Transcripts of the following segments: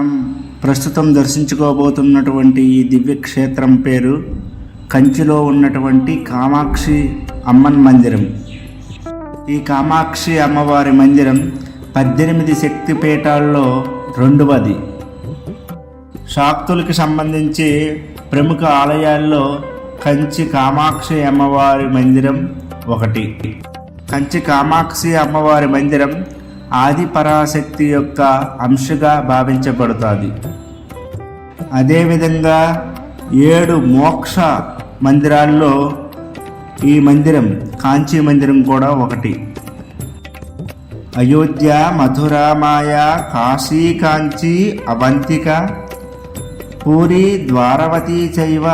మనం ప్రస్తుతం దర్శించుకోబోతున్నటువంటి ఈ దివ్య క్షేత్రం పేరు కంచిలో ఉన్నటువంటి కామాక్షి అమ్మన్ మందిరం. ఈ కామాక్షి అమ్మవారి మందిరం పద్దెనిమిది శక్తిపీఠాల్లో రెండవది. శాక్తులకి సంబంధించి ప్రముఖ ఆలయాల్లో కంచి కామాక్షి అమ్మవారి మందిరం ఒకటి. కంచి కామాక్షి అమ్మవారి మందిరం ఆదిపరాశక్తి యొక్క అంశగా భావించబడుతుంది. అదేవిధంగా ఏడు మోక్ష మందిరాల్లో ఈ మందిరం కాంచీ మందిరం కూడా ఒకటి. అయోధ్య మధురామాయ కాశీ కాంచీ అవంతిక పూరి ద్వారవతి చైవ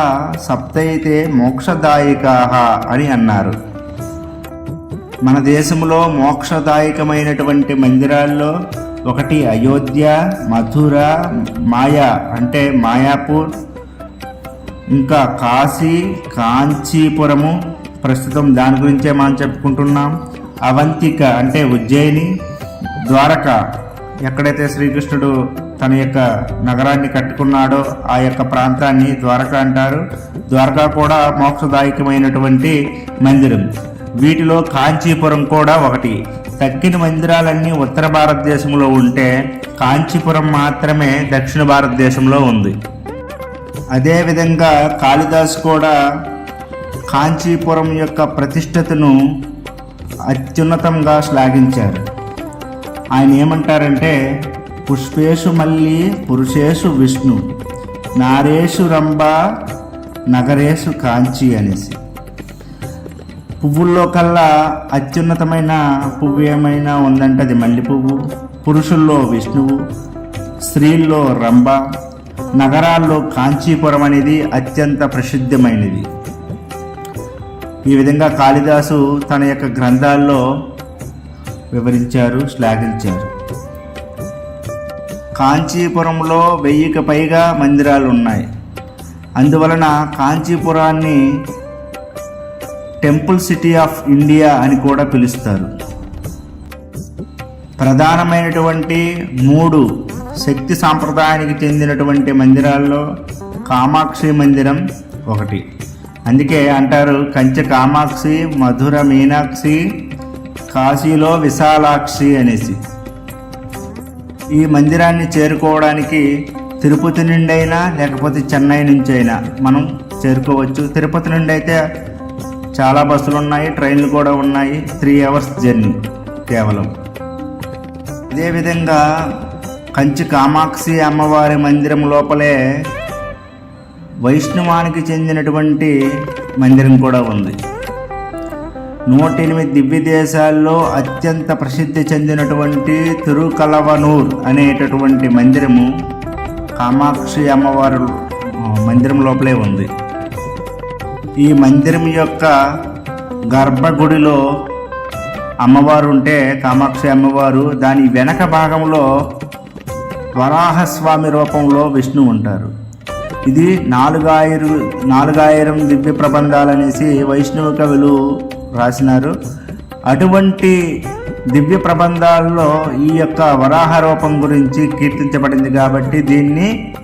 సప్తైతే మోక్షదాయికా అని అన్నారు. మన దేశంలో మోక్షదాయకమైనటువంటి మందిరాల్లో ఒకటి అయోధ్య మథుర మాయా అంటే మాయాపూర్ ఇంకా కాశీ కాంచీపురము. ప్రస్తుతం దాని గురించే మనం చెప్పుకుంటున్నాం. అవంతిక అంటే ఉజ్జయిని ద్వారక. ఎక్కడైతే శ్రీకృష్ణుడు తన యొక్క నగరాన్ని కట్టుకున్నాడో ఆ యొక్క ప్రాంతాన్ని ద్వారక అంటారు. ద్వారకా కూడా మోక్షదాయకమైనటువంటి మందిరం. వీటిలో కాంచీపురం కూడా ఒకటి. తక్కిన మందిరాలన్నీ ఉత్తర భారతదేశంలో ఉంటే కాంచీపురం మాత్రమే దక్షిణ భారతదేశంలో ఉంది. అదేవిధంగా కాళిదాస్ కూడా కాంచీపురం యొక్క ప్రతిష్టతను అత్యున్నతంగా శ్లాఘించారు. ఆయన ఏమంటారంటే పుష్పేషు మల్లి పురుషేషు విష్ణు నారేషు రంభ నగరేషు కాంచి అనేసి. పువ్వుల్లో కల్లా అత్యున్నతమైన పువ్వు ఏమైనా ఉందంటే అది మల్లె పువ్వు పురుషుల్లో విష్ణువు స్త్రీల్లో రంభ నగరాల్లో కాంచీపురం అనేది అత్యంత ప్రసిద్ధమైనది. ఈ విధంగా కాళిదాసు తన యొక్క గ్రంథాల్లో వివరించారు శ్లాఘించారు. కాంచీపురంలో వెయ్యికి పైగా మందిరాలు ఉన్నాయి అందువలన కాంచీపురాన్ని టెంపుల్ సిటీ ఆఫ్ ఇండియా అని కూడా పిలుస్తారు. ప్రధానమైనటువంటి మూడు శక్తి సాంప్రదాయానికి చెందినటువంటి మందిరాల్లో కామాక్షి మందిరం ఒకటి. అందుకే అంటారు కంచె కామాక్షి మధుర మీనాక్షి కాశీలో విశాలాక్షి అనేసి. ఈ మందిరాన్ని చేరుకోవడానికి తిరుపతి నుండైనా లేకపోతే చెన్నై నుంచి అయినా మనం చేరుకోవచ్చు. తిరుపతి నుండి అయితే చాలా బస్సులు ఉన్నాయి ట్రైన్లు కూడా ఉన్నాయి. త్రీ అవర్స్ జర్నీ కేవలం. అదేవిధంగా కంచి కామాక్షి అమ్మవారి మందిరం లోపలే వైష్ణవానికి చెందినటువంటి మందిరం కూడా ఉంది. నూట ఎనిమిది దివ్య దేశాల్లో అత్యంత ప్రసిద్ధి చెందినటువంటి తిరుకలవనూర్ అనేటటువంటి మందిరము కామాక్షి అమ్మవారు మందిరం లోపలే ఉంది. ఈ మందిరం యొక్క గర్భగుడిలో అమ్మవారు ఉంటే కామాక్షి అమ్మవారు దాని వెనక భాగంలో వరాహస్వామి రూపంలో విష్ణు ఉంటారు. ఇది నాలుగాయిరు నాలుగాయిరం దివ్య ప్రబంధాలు అనేసి వైష్ణవ కవులు రాసినారు. అటువంటి దివ్య ప్రబంధాల్లో ఈ యొక్క వరాహ రూపం గురించి కీర్తించబడింది కాబట్టి దీన్ని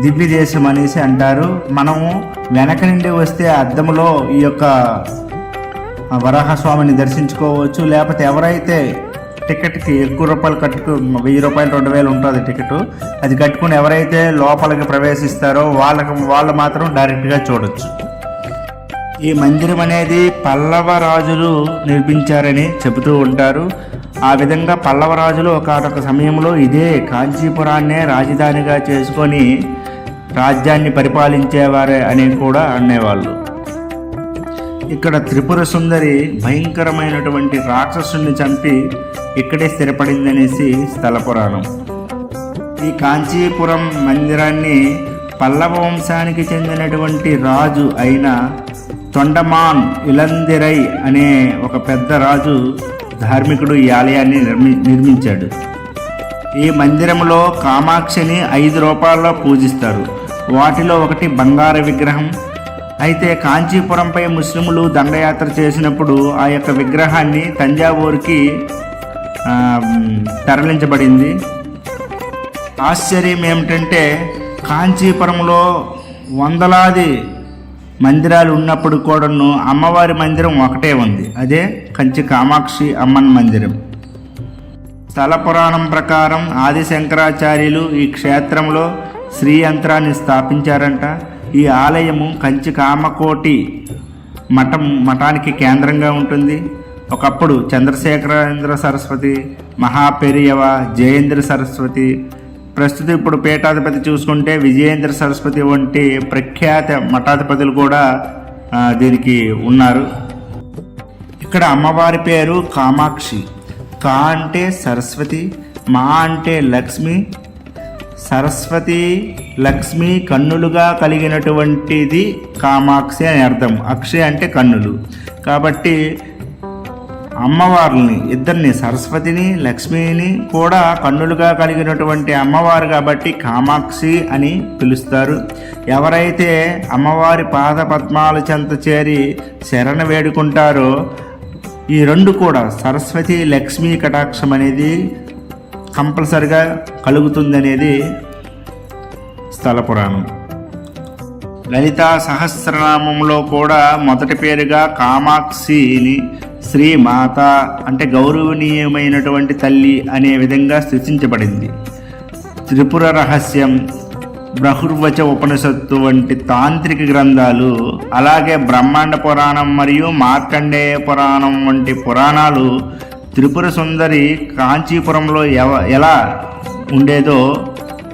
దివ్య దేశం అనేసి అంటారు. మనము వెనక నుండి వస్తే అద్దంలో ఈ యొక్క వరాహస్వామిని దర్శించుకోవచ్చు. లేకపోతే ఎవరైతే టికెట్కి ఎక్కువ రూపాయలు కట్టుకు వెయ్యి రూపాయలు రెండు వేలు ఉంటుంది టికెట్ అది కట్టుకుని ఎవరైతే లోపలికి ప్రవేశిస్తారో వాళ్ళకి వాళ్ళు మాత్రం డైరెక్ట్గా చూడొచ్చు. ఈ మందిరం అనేది పల్లవ రాజులు నిర్మించారని చెబుతూ ఉంటారు. ఆ విధంగా పల్లవ రాజులు ఒకనొక సమయంలో ఇదే కాంచీపురాన్నే రాజధానిగా చేసుకొని రాజ్యాన్ని పరిపాలించేవారే అని కూడా అనేవాళ్ళు. ఇక్కడ త్రిపుర సుందరి భయంకరమైనటువంటి రాక్షసుని చంపి ఇక్కడే స్థిరపడిందనేసి స్థల పురాణం. ఈ కాంచీపురం మందిరాన్ని పల్లవ వంశానికి చెందినటువంటి రాజు అయిన తొండమాన్ ఇలందిరై అనే ఒక పెద్ద రాజు ధార్మికుడు ఈ ఆలయాన్ని నిర్మి నిర్మించాడు. ఈ మందిరంలో కామాక్షిని ఐదు రూపాయల్లో పూజిస్తారు. వాటిలో ఒకటి బంగారు విగ్రహం. అయితే కాంచీపురంపై ముస్లింలు దండయాత్ర చేసినప్పుడు ఆ యొక్క విగ్రహాన్ని తంజావూరుకి తరలించబడింది. ఆశ్చర్యం ఏమిటంటే కాంచీపురంలో వందలాది మందిరాలు ఉన్నప్పుడు కూడాను అమ్మవారి మందిరం ఒకటే ఉంది. అదే కంచి కామాక్షి అమ్మన్ మందిరం. స్థల పురాణం ప్రకారం ఆది శంకరాచార్యులు ఈ క్షేత్రంలో శ్రీ యంత్రాన్ని స్థాపించారంట. ఈ ఆలయము కంచి కామకోటి మఠం మఠానికి కేంద్రంగా ఉంటుంది. ఒకప్పుడు చంద్రశేఖరేంద్ర సరస్వతి మహాపెరియవ జయేంద్ర సరస్వతి ప్రస్తుతం ఇప్పుడు పీఠాధిపతి చూసుకుంటే విజయేంద్ర సరస్వతి వంటి ప్రఖ్యాత మఠాధిపతులు కూడా దీనికి ఉన్నారు. ఇక్కడ అమ్మవారి పేరు కామాక్షి. కా అంటే సరస్వతి మా అంటే లక్ష్మి సరస్వతి లక్ష్మి కన్నులుగా కలిగినటువంటిది కామాక్షి అని అర్థం. అక్షయ అంటే కన్నులు. కాబట్టి అమ్మవార్లని ఇద్దరిని సరస్వతిని లక్ష్మిని కూడా కన్నులుగా కలిగినటువంటి అమ్మవారు కాబట్టి కామాక్షి అని పిలుస్తారు. ఎవరైతే అమ్మవారి పాద పద్మాల చెంత చేరి శరణ వేడుకుంటారో ఈ రెండు కూడా సరస్వతి లక్ష్మీ కటాక్షం అనేది కంపల్సరిగా కలుగుతుందనేది స్థల పురాణం. లలితా సహస్రనామంలో కూడా మొదటి పేరుగా కామాక్షిని శ్రీ మాత అంటే గౌరవనీయమైనటువంటి తల్లి అనే విధంగా సృష్టించబడింది. త్రిపుర రహస్యం బ్రహుర్వచ ఉపనిషత్తు వంటి తాంత్రిక గ్రంథాలు అలాగే బ్రహ్మాండ పురాణం మరియు మార్కండేయ పురాణం వంటి పురాణాలు త్రిపుర సుందరి కాంచీపురంలో ఎవ ఎలా ఉండేదో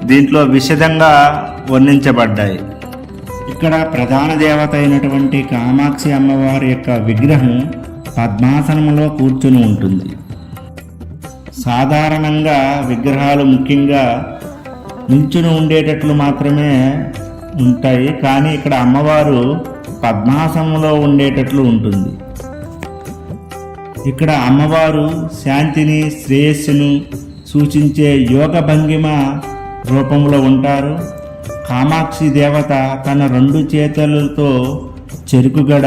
దీంట్లో విశదంగా వర్ణించబడ్డాయి. ఇక్కడ ప్రధాన దేవత అయినటువంటి కామాక్షి అమ్మవారి యొక్క విగ్రహం పద్మాసనంలో కూర్చుని ఉంటుంది. సాధారణంగా విగ్రహాలు ముఖ్యంగా నించుని ఉండేటట్లు మాత్రమే ఉంటాయి కానీ ఇక్కడ అమ్మవారు పద్మాసనంలో ఉండేటట్లు ఉంటుంది. ఇక్కడ అమ్మవారు శాంతిని శ్రేయస్సును సూచించే యోగ భంగిమ రూపంలో ఉంటారు. కామాక్షి దేవత తన రెండు చేతులతో చెరుకుగడ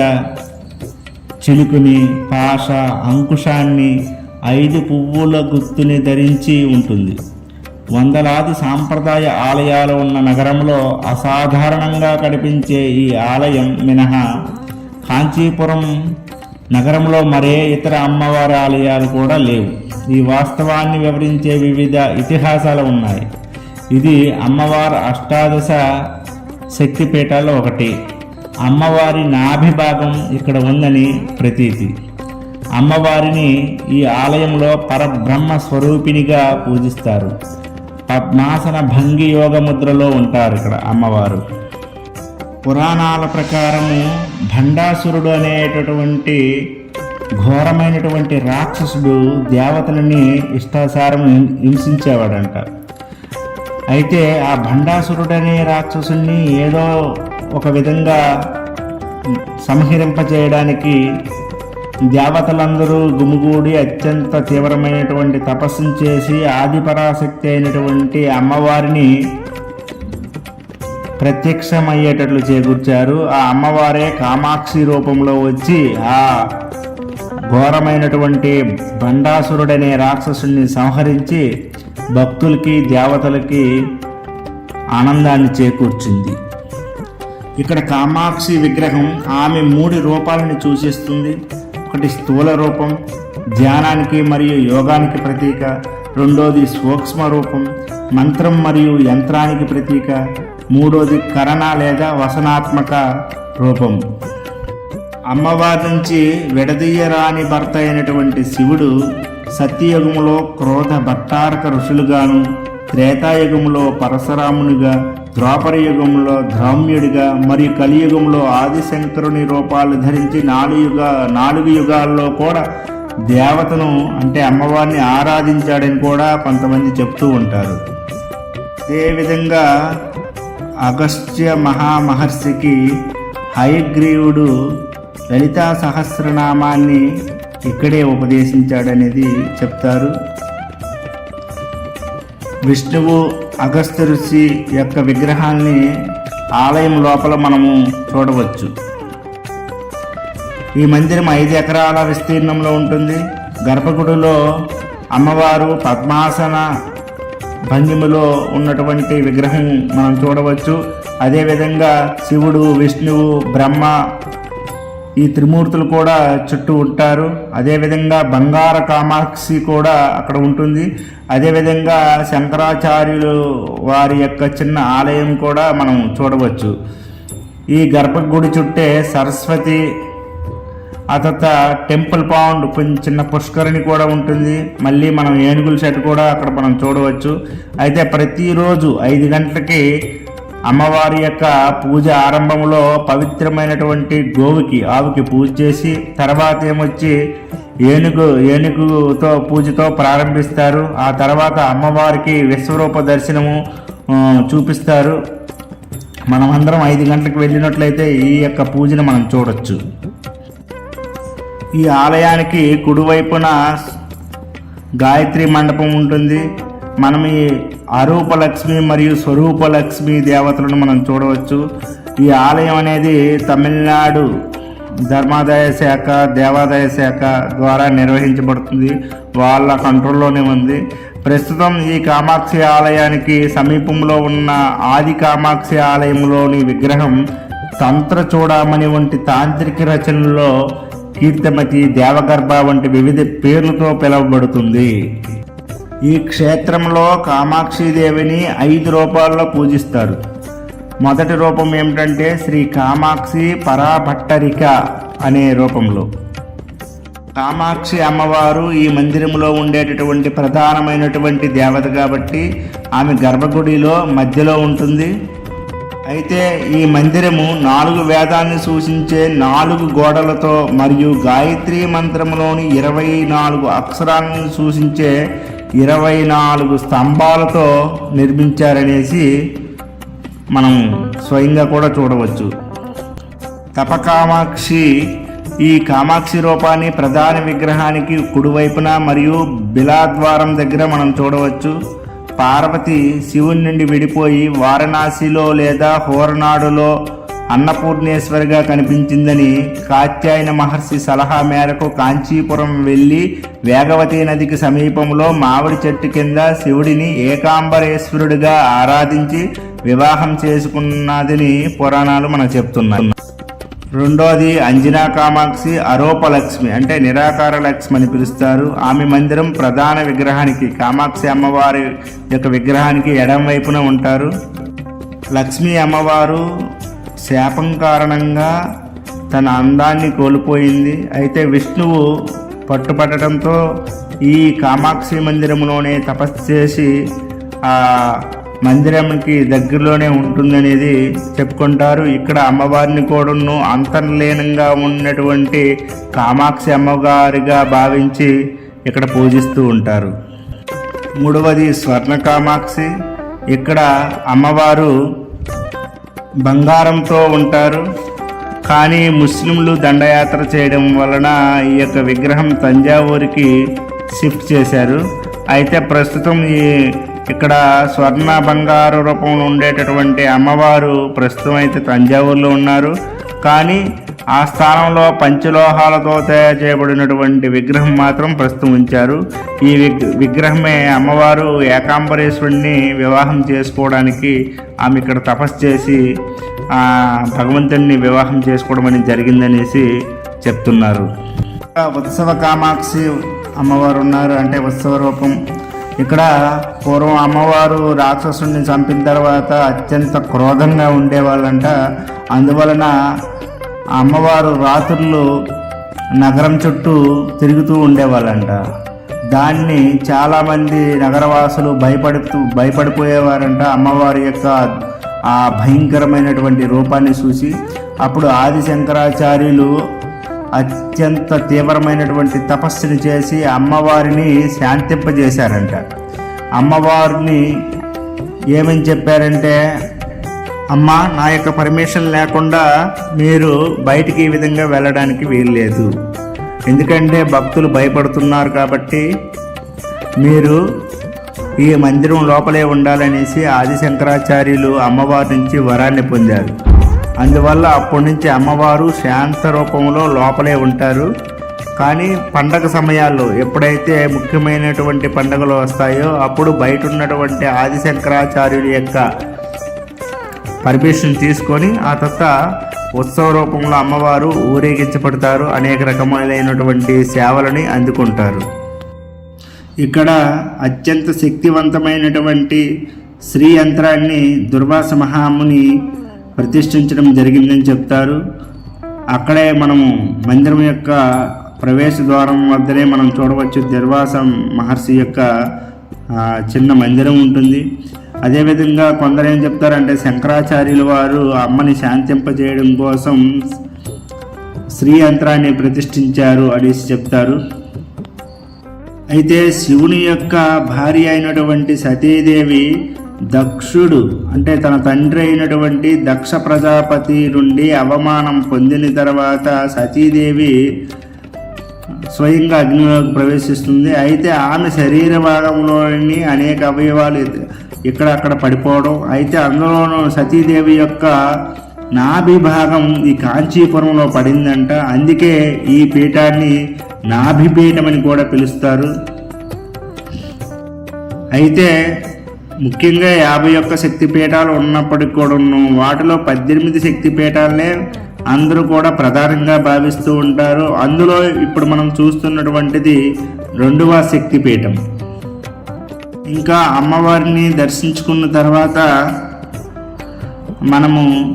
చిలుకుని పాష అంకుశాన్ని ఐదు పువ్వుల గుర్తుని ధరించి ఉంటుంది. వందలాది సాంప్రదాయ ఆలయాలు ఉన్న నగరంలో అసాధారణంగా కనిపించే ఈ ఆలయం మినహా కాంచీపురం నగరంలో మరే ఇతర అమ్మవారి ఆలయాలు కూడా లేవు. ఈ వాస్తవాన్ని వివరించే వివిధ ఇతిహాసాలు ఉన్నాయి. ఇది అమ్మవారి అష్టాదశ శక్తిపీఠాల్లో ఒకటి. అమ్మవారి నాభిభాగం ఇక్కడ ఉందని ప్రతీతి. అమ్మవారిని ఈ ఆలయంలో పరబ్రహ్మ స్వరూపిణిగా పూజిస్తారు. పద్మాసన భంగి యోగ ముద్రలో ఉంటారు ఇక్కడ అమ్మవారు. పురాణాల ప్రకారము భండాసురుడు అనేటటువంటి ఘోరమైనటువంటి రాక్షసుడు దేవతలని ఇష్టాసారం హింసించేవాడంట. అయితే ఆ భండాసురుడు అనే రాక్షసుని ఏదో ఒక విధంగా సంహరింపచేయడానికి దేవతలందరూ గుమిగూడి అత్యంత తీవ్రమైనటువంటి తపస్సును చేసి ఆదిపరాశక్తి అయినటువంటి అమ్మవారిని ప్రత్యక్షమయ్యేటట్లు చేకూర్చారు. ఆ అమ్మవారే కామాక్షి రూపంలో వచ్చి ఆ ఘోరమైనటువంటి బండాసురుడనే రాక్షసుని సంహరించి భక్తులకి దేవతలకి ఆనందాన్ని చేకూర్చింది. ఇక్కడ కామాక్షి విగ్రహం ఆమె మూడు రూపాలని సూచిస్తుంది ఒకటి స్థూల రూపం ధ్యానానికి మరియు యోగానికి ప్రతీక రెండోది సూక్ష్మ రూపం మంత్రం మరియు యంత్రానికి ప్రతీక మూడోది కరణ లేదా వసనాత్మక రూపం. అమ్మవారి నుంచి విడదీయరాని భర్త అయినటువంటి శివుడు సత్యయుగములో క్రోధ భట్టారక ఋషులుగాను త్రేతాయుగంలో పరశురామునిగా ద్వాపర యుగంలో ధౌమ్యుడిగా మరియు కలియుగంలో ఆదిశంకరుని రూపాలు ధరించి నాలుగు యుగ నాలుగు యుగాల్లో కూడా దేవతను అంటే అమ్మవారిని ఆరాధించాడని కూడా కొంతమంది చెప్తూ ఉంటారు. అదేవిధంగా అగస్త్య మహామహర్షికి హయగ్రీవుడు లలితా సహస్రనామాన్ని ఇక్కడే ఉపదేశించాడనేది చెప్తారు. విష్ణువు అగస్త్య ఋషి యొక్క విగ్రహాన్ని ఆలయం లోపల మనము చూడవచ్చు. ఈ మందిరం ఐదు ఎకరాల విస్తీర్ణంలో ఉంటుంది. గర్భగుడిలో అమ్మవారు పద్మాసన భంగిమలో ఉన్నటువంటి విగ్రహం మనం చూడవచ్చు. అదేవిధంగా శివుడు విష్ణువు బ్రహ్మ ఈ త్రిమూర్తులు కూడా చుట్టూ ఉంటారు. అదేవిధంగా బంగార కామాక్షి కూడా అక్కడ ఉంటుంది. అదేవిధంగా శంకరాచార్యులు వారి యొక్క చిన్న ఆలయం కూడా మనం చూడవచ్చు. ఈ గర్భగుడి చుట్టే సరస్వతి ఆ తర్వాత టెంపుల్ పౌండ్ కొంచెం చిన్న పుష్కరిణి కూడా ఉంటుంది. మళ్ళీ మనం ఏనుగుల సెట్ కూడా అక్కడ మనం చూడవచ్చు. అయితే ప్రతిరోజు ఐదు గంటలకి అమ్మవారి యొక్క పూజ ఆరంభంలో పవిత్రమైనటువంటి గోవుకి ఆవుకి పూజ చేసి తర్వాత ఏమొచ్చి ఏనుగు ఏనుగుతో పూజతో ప్రారంభిస్తారు. ఆ తర్వాత అమ్మవారికి విశ్వరూప దర్శనము చూపిస్తారు. మనమందరం ఐదు గంటలకు వెళ్ళినట్లయితే ఈ యొక్క పూజను మనం చూడొచ్చు. ఈ ఆలయానికి కుడివైపున గాయత్రి మండపం ఉంటుంది. మనం ఈ అరూపలక్ష్మి మరియు స్వరూపలక్ష్మి దేవతలను మనం చూడవచ్చు. ఈ ఆలయం అనేది తమిళనాడు ధర్మాదాయ శాఖ దేవాదాయ శాఖ ద్వారా నిర్వహించబడుతుంది. వాళ్ళ కంట్రోల్లోనే ఉంది. ప్రస్తుతం ఈ కామాక్షి ఆలయానికి సమీపంలో ఉన్న ఆది కామాక్షి ఆలయంలోని విగ్రహం తంత్ర చూడమని వంటి తాంత్రిక రచనల్లో కీర్తమతి దేవగర్భ వంటి వివిధ పేర్లతో పిలువబడుతుంది. ఈ క్షేత్రంలో కామాక్షిదేవిని ఐదు రూపాల్లో పూజిస్తారు. మొదటి రూపం ఏమిటంటే శ్రీ కామాక్షి పరాభట్టరిక అనే రూపంలో. కామాక్షి అమ్మవారు ఈ మందిరంలో ఉండేటటువంటి ప్రధానమైనటువంటి దేవత కాబట్టి ఆమె గర్భగుడిలో మధ్యలో ఉంటుంది. అయితే ఈ మందిరము నాలుగు వేదాన్ని సూచించే నాలుగు గోడలతో మరియు గాయత్రి మంత్రములోని ఇరవై నాలుగు అక్షరాలను సూచించే ఇరవై నాలుగు స్తంభాలతో నిర్మించారనేసి మనం స్వయంగా కూడా చూడవచ్చు. తపకామాక్షి ఈ కామాక్షి రూపాన్ని ప్రధాన విగ్రహానికి కుడివైపున మరియు బిలాద్వారం దగ్గర మనం చూడవచ్చు. పార్వతి శివుని నుండి విడిపోయి వారణాసిలో లేదా హోరనాడులో అన్నపూర్ణేశ్వరిగా కనిపించిందని కాత్యాయన మహర్షి సలహా మేరకు కాంచీపురం వెళ్ళి వేగవతి నదికి సమీపంలో మామిడి చెట్టు కింద శివుడిని ఏకాంబరేశ్వరుడిగా ఆరాధించి వివాహం చేసుకున్నదని పురాణాలు మనకు చెప్తున్నాయి. రెండోది అంజనా కామాక్షి అరోపలక్ష్మి అంటే నిరాకార లక్ష్మి అని పిలుస్తారు. ఆమె మందిరం ప్రధాన విగ్రహానికి కామాక్షి అమ్మవారి యొక్క విగ్రహానికి ఎడం వైపున ఉంటారు. లక్ష్మీ అమ్మవారు శాపం కారణంగా తన అందాన్ని కోల్పోయింది. అయితే విష్ణువు పట్టుపట్టడంతో ఈ కామాక్షి మందిరంలోనే తపస్సు చేసి ఆ మందిరంకి దగ్గరలోనే ఉంటుందనేది చెప్పుకుంటారు. ఇక్కడ అమ్మవారిని కూడాను అంతర్లీనంగా ఉన్నటువంటి కామాక్షి అమ్మగారిగా భావించి ఇక్కడ పూజిస్తూ ఉంటారు. మూడవది స్వర్ణ కామాక్షి. ఇక్కడ అమ్మవారు బంగారంతో ఉంటారు. కానీ ముస్లింలు దండయాత్ర చేయడం వలన ఈ యొక్క విగ్రహం తంజావూరికి షిఫ్ట్ చేశారు. అయితే ప్రస్తుతం ఈ ఇక్కడ స్వర్ణ బంగారు రూపంలో ఉండేటటువంటి అమ్మవారు ప్రస్తుతం అయితే తంజావూరులో ఉన్నారు. కానీ ఆ స్థానంలో పంచలోహాలతో తయారు చేయబడినటువంటి విగ్రహం మాత్రం ప్రస్తుతం ఉంచారు. ఈ విగ్ విగ్రహమే అమ్మవారు ఏకాంబరేశ్వరుణ్ణి వివాహం చేసుకోవడానికి ఆమె ఇక్కడ తపస్సు చేసి భగవంతుణ్ణి భగవంతుడిని వివాహం చేసుకోవడం అనేది జరిగిందనేసి చెప్తున్నారు. ఉత్సవ కామాక్షి అమ్మవారు ఉన్నారు. అంటే ఉత్సవ రూపం ఇక్కడ పూర్వం అమ్మవారు రాక్షసుడిని చంపిన తర్వాత అత్యంత క్రోధంగా ఉండేవాళ్ళంట. అందువలన అమ్మవారు రాత్రులు నగరం చుట్టూ తిరుగుతూ ఉండేవాళ్ళంట. దాన్ని చాలామంది నగరవాసులు భయపడుతూ భయపడిపోయేవారంట అమ్మవారి యొక్క ఆ భయంకరమైనటువంటి రూపాన్ని చూసి. అప్పుడు ఆది శంకరాచార్యులు అత్యంత తీవ్రమైనటువంటి తపస్సుని చేసి అమ్మవారిని శాంతింపజేశారంట. అమ్మవారిని ఏమని చెప్పారంటే అమ్మ నా యొక్క పర్మిషన్ లేకుండా మీరు బయటికి ఈ విధంగా వెళ్ళడానికి వీల్లేదు. ఎందుకంటే భక్తులు భయపడుతున్నారు కాబట్టి మీరు ఈ మందిరం లోపలే ఉండాలనేసి ఆది శంకరాచార్యులు అమ్మవారి నుంచి వరాన్ని పొందారు. అందువల్ల అప్పటి నుంచి అమ్మవారు శాంత రూపంలో లోపలే ఉంటారు. కానీ పండగ సమయాల్లో ఎప్పుడైతే ముఖ్యమైనటువంటి పండగలు వస్తాయో అప్పుడు బయట ఉన్నటువంటి ఆదిశంకరాచార్యుల యొక్క పర్మిషన్ తీసుకొని ఆ తర్వాత ఉత్సవ రూపంలో అమ్మవారు ఊరేగించబడతారు. అనేక రకములైనటువంటి సేవలని అందుకుంటారు. ఇక్కడ అత్యంత శక్తివంతమైనటువంటి శ్రీ యంత్రాన్ని దుర్వాస మహాముని ప్రతిష్ఠించడం జరిగిందని చెప్తారు. అక్కడే మనము మందిరం యొక్క ప్రవేశ ద్వారం వద్దనే మనం చూడవచ్చు దుర్వాస మహర్షి యొక్క చిన్న మందిరం ఉంటుంది. అదేవిధంగా కొందరు ఏం చెప్తారంటే శంకరాచార్యుల వారు అమ్మని శాంతింపజేయడం కోసం శ్రీ యంత్రాన్ని ప్రతిష్ఠించారు అనేసి చెప్తారు. అయితే శివుని యొక్క భార్య అయినటువంటి సతీదేవి దక్షుడు అంటే తన తండ్రి అయినటువంటి దక్ష ప్రజాపతి నుండి అవమానం పొందిన తర్వాత సతీదేవి స్వయంగా అగ్నిలోకి ప్రవేశిస్తుంది. అయితే ఆమె శరీర భాగంలోని అనేక అవయవాలు ఇక్కడ అక్కడ పడిపోవడం. అయితే అందులోనూ సతీదేవి యొక్క నాభి భాగం ఈ కాంచీపురంలో పడిందంట. అందుకే ఈ పీఠాన్ని నాభిపీఠం అని కూడా పిలుస్తారు. అయితే ముఖ్యంగా యాభై ఒక్క శక్తిపీఠాలు ఉన్నప్పటికి కూడా వాటిలో పద్దెనిమిది శక్తిపీఠాలనే అందరూ కూడా ప్రధానంగా భావిస్తూ ఉంటారు. అందులో ఇప్పుడు మనం చూస్తున్నటువంటిది రెండవ శక్తిపీఠం ఇంకా అమ్మవారిని దర్శించుకున్న తర్వాత మనము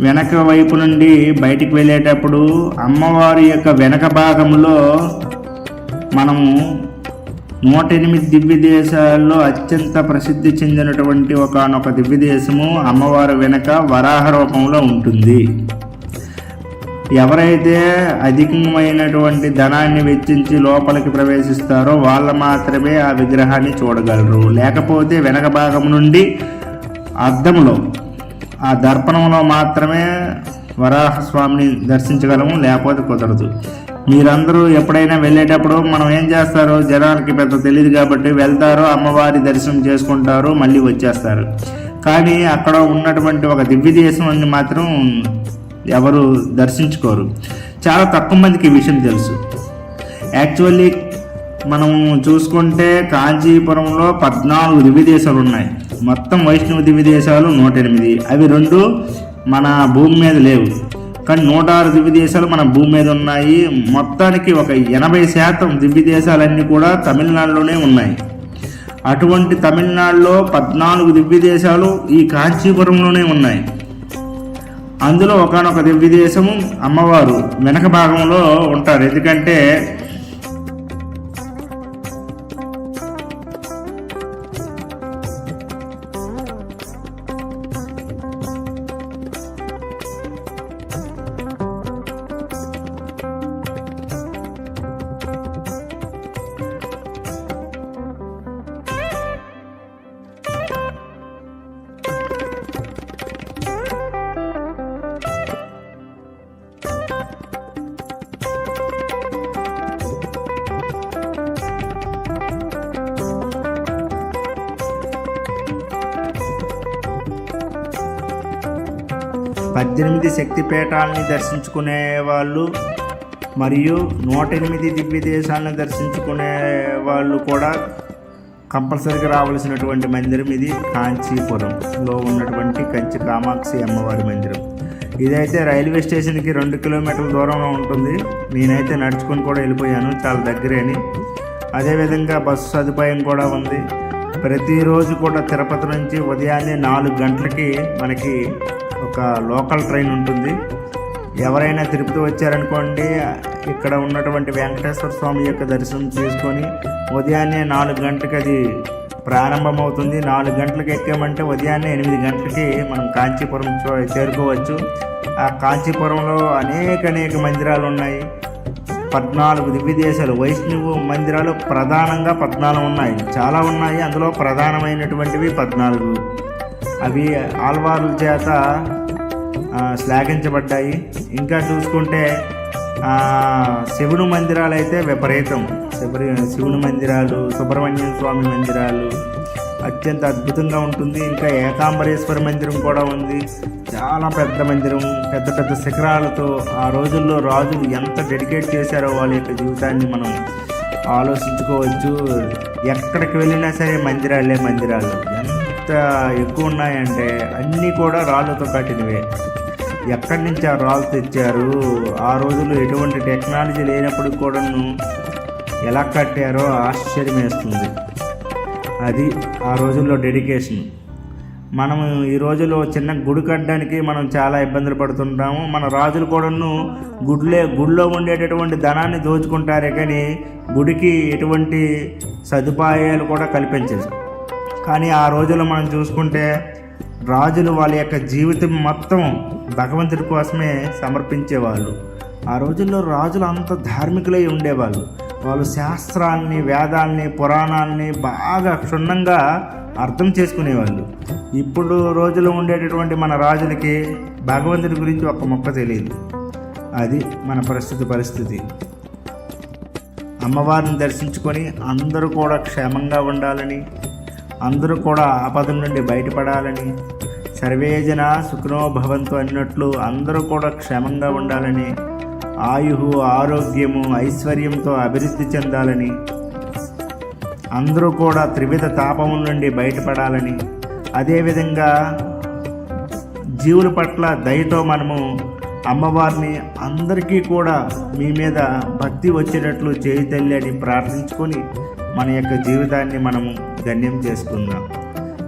వెనక వైపు నుండి బయటికి వెళ్ళేటప్పుడు అమ్మవారి యొక్క వెనక భాగంలో మనము నూట ఎనిమిది దివ్య దేశాల్లో అత్యంత ప్రసిద్ధి చెందినటువంటి ఒకనొక దివ్య దేశము అమ్మవారి వెనక వరాహ రూపంలో ఉంటుంది. ఎవరైతే అధికమైనటువంటి ధనాన్ని వెచ్చించి లోపలికి ప్రవేశిస్తారో వాళ్ళు మాత్రమే ఆ విగ్రహాన్ని చూడగలరు. లేకపోతే వెనక భాగం నుండి అద్దంలో ఆ దర్పణంలో మాత్రమే వరాహస్వామిని దర్శించగలము లేకపోతే కుదరదు. మీరందరూ ఎప్పుడైనా వెళ్ళేటప్పుడు మనం ఏం చేస్తారు జనాలకి పెద్ద తెలియదు కాబట్టి వెళ్తారు అమ్మవారి దర్శనం చేసుకుంటారు మళ్ళీ వచ్చేస్తారు. కానీ అక్కడ ఉన్నటువంటి ఒక దివ్య దేశం అని మాత్రం ఎవరు దర్శించుకోరు. చాలా తక్కువ మందికి ఈ విషయం తెలుసు. యాక్చువల్లీ మనం చూసుకుంటే కాంచీపురంలో పద్నాలుగు దివ్య దేశాలు ఉన్నాయి. మొత్తం వైష్ణవ దివ్య దేశాలు నూట ఎనిమిది. అవి రెండు మన భూమి మీద లేవు. కానీ నూట ఆరు దివ్య దేశాలు మన భూమి మీద ఉన్నాయి. మొత్తానికి ఒక ఎనభై శాతం దివ్య దేశాలన్నీ కూడా తమిళనాడులోనే ఉన్నాయి. అటువంటి తమిళనాడులో పద్నాలుగు దివ్య దేశాలు ఈ కాంచీపురంలోనే ఉన్నాయి. అందులో ఒకనొక దివ్య దేశము అమ్మవారు వెనక భాగంలో ఉంటారు. ఎందుకంటే పద్దెనిమిది శక్తిపీఠాలని దర్శించుకునే వాళ్ళు మరియు నూట ఎనిమిది దివ్య దేశాలను దర్శించుకునే వాళ్ళు కూడా కంపల్సరీగా రావాల్సినటువంటి మందిరం ఇది కాంచీపురంలో ఉన్నటువంటి కంచి కామాక్షి అమ్మవారి మందిరం. ఇదైతే రైల్వే స్టేషన్కి రెండు కిలోమీటర్ల దూరంలో ఉంటుంది. నేనైతే నడుచుకొని కూడా వెళ్ళిపోయాను చాలా దగ్గరే అని అదేవిధంగా బస్సు సదుపాయం కూడా ఉంది. ప్రతిరోజు కూడా తిరుపతి నుంచి ఉదయాన్నే నాలుగు గంటలకి మనకి ఒక లోకల్ ట్రైన్ ఉంటుంది. ఎవరైనా తిరుపతి వచ్చారనుకోండి ఇక్కడ ఉన్నటువంటి వెంకటేశ్వర స్వామి యొక్క దర్శనం చేసుకొని ఉదయాన్నే నాలుగు గంటలకు అది ప్రారంభమవుతుంది. నాలుగు గంటలకు ఎక్కామంటే ఉదయాన్నే ఎనిమిది గంటలకి మనం కాంచీపురం చేరుకోవచ్చు. ఆ కాంచీపురంలో అనేక అనేక మందిరాలు ఉన్నాయి. పద్నాలుగు దివ్య దేశాలు వైష్ణవ మందిరాలు ప్రధానంగా పద్నాలుగు ఉన్నాయి. చాలా ఉన్నాయి. అందులో ప్రధానమైనటువంటివి పద్నాలుగు అవి ఆల్వార్ల చేత శ్లాఘించబడ్డాయి. ఇంకా చూసుకుంటే శివుని మందిరాలు అయితే విపరీతం. శబరి శివుని మందిరాలు సుబ్రహ్మణ్యం స్వామి మందిరాలు అత్యంత అద్భుతంగా ఉంటుంది. ఇంకా ఏకాంబరేశ్వర మందిరం కూడా ఉంది. చాలా పెద్ద మందిరం పెద్ద పెద్ద శిఖరాలతో ఆ రోజుల్లో రాజులు ఎంత డెడికేట్ చేశారో వాళ్ళ యొక్క జీవితాన్ని మనం ఆలోచించుకోవచ్చు. ఎక్కడికి వెళ్ళినా సరే మందిరాలే మందిరాలు. ఎంత ఎక్కువ ఉన్నాయంటే అన్నీ కూడా రాళ్ళతో కట్టినవే. ఎక్కడి నుంచి ఆ రాళ్ళు తెచ్చారు? ఆ రోజుల్లో ఎటువంటి టెక్నాలజీ లేనప్పుడు కూడాను ఎలా కట్టారో ఆశ్చర్యం వేస్తుంది. అది ఆ రోజుల్లో డెడికేషన్. మనం ఈ రోజుల్లో చిన్న గుడి కట్టడానికి మనం చాలా ఇబ్బందులు పడుతుంటాము. మన రాజులు కూడాను గుడిలే గుడిలో ఉండేటటువంటి ధనాన్ని దోచుకుంటారే కానీ గుడికి ఎటువంటి సదుపాయాలు కూడా కల్పించదు కానీ ఆ రోజుల్లో మనం చూసుకుంటే రాజులు వాళ్ళ యొక్క జీవితం మొత్తం భగవంతుడి కోసమే సమర్పించేవాళ్ళు. ఆ రోజుల్లో రాజులు అంత ధార్మికులై ఉండేవాళ్ళు. వాళ్ళు శాస్త్రాల్ని వేదాల్ని పురాణాల్ని బాగా క్షుణ్ణంగా అర్థం చేసుకునేవాళ్ళు. ఇప్పుడు రోజుల్లో ఉండేటటువంటి మన రాజులకి భగవంతుడి గురించి ఒక్క మొక్క తెలియదు. అది మన ప్రస్తుత పరిస్థితి. అమ్మవారిని దర్శించుకొని అందరూ కూడా క్షేమంగా ఉండాలని అందరూ కూడా ఆపదల నుండి బయటపడాలని సర్వేజన సుఖనో భవంతు అన్నట్లు అందరూ కూడా క్షేమంగా ఉండాలని ఆయు ఆరోగ్యము ఐశ్వర్యంతో అభివృద్ధి చెందాలని అందరూ కూడా త్రివిధ తాపముల నుండి బయటపడాలని అదేవిధంగా జీవుల పట్ల దయతో మనము అమ్మవారిని అందరికీ కూడా మీ మీద భక్తి వచ్చేటట్లు చేయి తల్లి అని ప్రార్థించుకొని మన యొక్క జీవితాన్ని మనము ధన్యం చేసుకుందాం.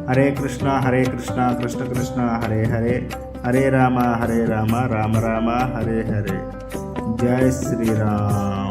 హరే కృష్ణ హరే కృష్ణ కృష్ణ కృష్ణ హరే హరే హరే రామ హరే రామ రామ రామ హరే హరే. జై శ్రీరామ్.